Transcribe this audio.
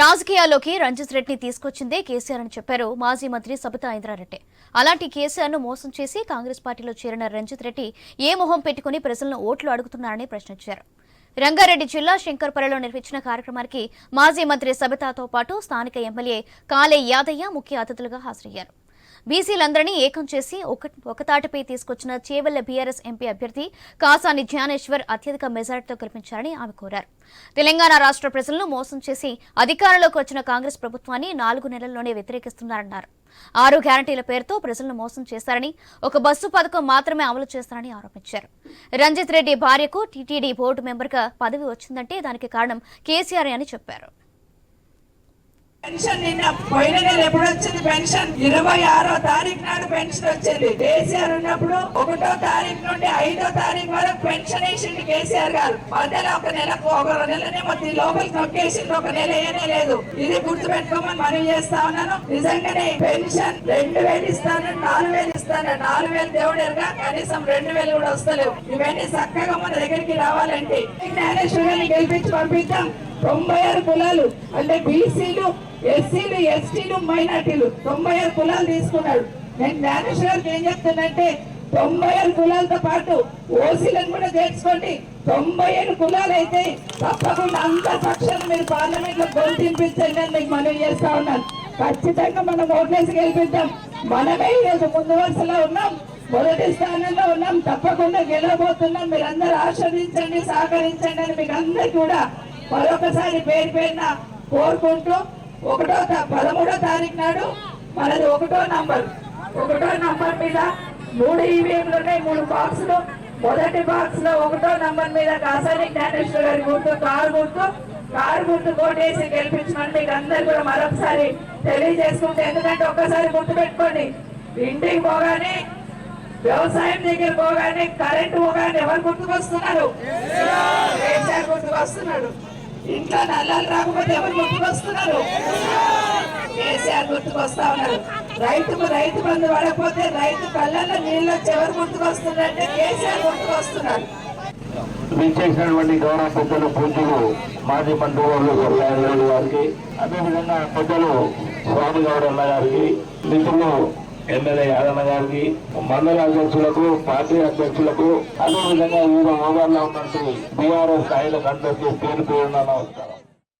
రాజకీయాల్లోకి రంజిత్ రెడ్డిని తీసుకొచ్చిందే కేసీఆర్ అని చెప్పారు మాజీ మంత్రి సబితా ఇంద్రారెడ్డి. అలాంటి కేసీఆర్ను మోసం చేసి కాంగ్రెస్ పార్టీలో చేరిన రంజిత్ రెడ్డి ఏ మొహం పెట్టుకుని ప్రజలను ఓట్లు అడుగుతున్నారని ప్రశ్నించారు. రంగారెడ్డి జిల్లా శంకర్పల్లిలో నిర్వహించిన కార్యక్రమానికి మాజీ మంత్రి సబితాతో పాటు స్థానిక ఎమ్మెల్యే కాలే యాదయ్య ముఖ్య అతిథులుగా హాజరయ్యారు. బీసీలందరినీ ఏకం చేసి ఒక ఒకతాటిపై తీసుకొచ్చిన చేవెళ్ళ బీఆర్ఎస్ ఎంపీ అభ్యర్థి కాసాని జ్ఞానేశ్వర్ అత్యధిక మెజార్టీతో గెలిపించారని ఆమె కోరారు. తెలంగాణ రాష్ట్ర ప్రజలను మోసం చేసి అధికారంలోకి వచ్చిన కాంగ్రెస్ ప్రభుత్వాన్ని నాలుగు నెలల్లోనే వ్యతిరేకిస్తున్నారన్నారు. ఆరు గ్యారంటీల పేరుతో ప్రజలను మోసం చేశారని ఒక బస్సు పథకం మాత్రమే అమలు చేస్తారని ఆరోపించారు. రంజిత్ రెడ్డి భార్యకు టీటీడీ బోర్డు మెంబర్గా పదవి వచ్చిందంటే దానికి కారణం కేసీఆర్ అని చెప్పారు. పెన్షన్ నిన్న పోయిన నెల ఎప్పుడు వచ్చింది పెన్షన్? ఇరవై ఆరో తారీఖు నాడు పెన్షన్ వచ్చింది. కేసీఆర్ ఉన్నప్పుడు ఒకటో తారీఖు నుండి ఐదో తారీఖు వరకు పెన్షన్ వేసింది కేసీఆర్ గారు. మధ్యలో ఒక నెలకు ఒక నెలనేమో మొత్తం లోపలికి నొక్కేసింది ఒక నెల ఏనే లేదు. ఇది గుర్తు పెట్టుకోమని మనం చేస్తా ఉన్నాను. నిజంగానే పెన్షన్ రెండు వేలు ఇస్తాను నాలుగు వేలు ఇస్తాను. నాలుగు వేలు దేవుడేరుగా కనీసం రెండు వేలు కూడా వస్తలేవు. ఇవన్నీ చక్కగా మన దగ్గరికి రావాలంటే జ్ఞానేశ్వరాన్ని గెలిపించి పంపిద్దాం. తొంభై ఆరు కులాలు అంటే బీసీలు ఎస్సీలు ఎస్టీలు మైనార్టీలు తొంభై ఆరు కులాలు తీసుకున్నాడు. నేను జ్ఞానేశ్వరానికి ఏం చెప్తానంటే తొంభై ఆరు కులాలతో పాటు ఓసీలను కూడా చేర్చుకోండి. తొంభై ఏడు కులాలు అయితే తప్పకుండా అందరి పక్షాన్ని మీరు పార్లమెంట్లో గొంతు అని మీకు మనం చేస్తా ఉన్నాను. ఖచ్చితంగా మనం ఓట్లేసి గెలిపిద్దాం మనమే ఈరోజు ముందు వరుసలో ఉన్నాం. మొదటి స్థానంలో ఉన్నాం. తప్పకుండా గెలవబోతున్నాం. మీరందరూ ఆస్వాదించండి సహకరించండి అని మీకు అందరు కూడా మరొకసారి పేరు పేరున కోరుకుంటూ ఒకటో పదమూడో తారీఖు నాడు మనది ఒకటో నంబర్. ఒకటో నంబర్ మీద మూడు ఈవీఎంలు ఉన్నాయి మూడు బాక్సులు. మొదటి బాక్స్లో ఒకటో నంబర్ మీద కాసాని జ్ఞానేశ్వర గారి గుర్తు కారు గుర్తు. కారు గుర్తు కోటేసి గెలిపించమని మీకు అందరు కూడా మరొకసారి తెలియజేసుకుంటే ఎందుకంటే ఒక్కసారి గుర్తు పెట్టుకోండి. ఇంటికి పోగానే వ్యవసాయం దగ్గర పోగానే కరెంటు పోగానే ఎవరు గుర్తుకొస్తున్నారు? గుర్తుకొస్తున్నాడు. ఇంకా నల్లాలు రాకపోతే ఎవరు గుర్తుకొస్తున్నారు? కేసీఆర్ గుర్తుకొస్తా ఉన్నారు. రైతుకు రైతు బంధు పడకపోతే రైతు కళ్ళల్లో నీళ్ళు వచ్చి ఎవరు గుర్తుకొస్తున్నారంటే కేసీఆర్ గుర్తుకొస్తున్నాడు విచ్చేసినటువంటి గౌరవ పెద్దలు పూజలు మాజీ మంత్రి గొర్రెలు గారికి అదేవిధంగా పెద్దలు స్వామి గౌడ గారికి మిత్రులు ఎమ్మెల్యే యాదన్న గారికి మండల అధ్యక్షులకు పార్టీ అధ్యక్షులకు అదేవిధంగా వివిధ హోదాల్లో ఉన్నట్టు బీఆర్ఎస్ స్థాయిలకు అందరికీ పేరు పేరున నమస్కారం.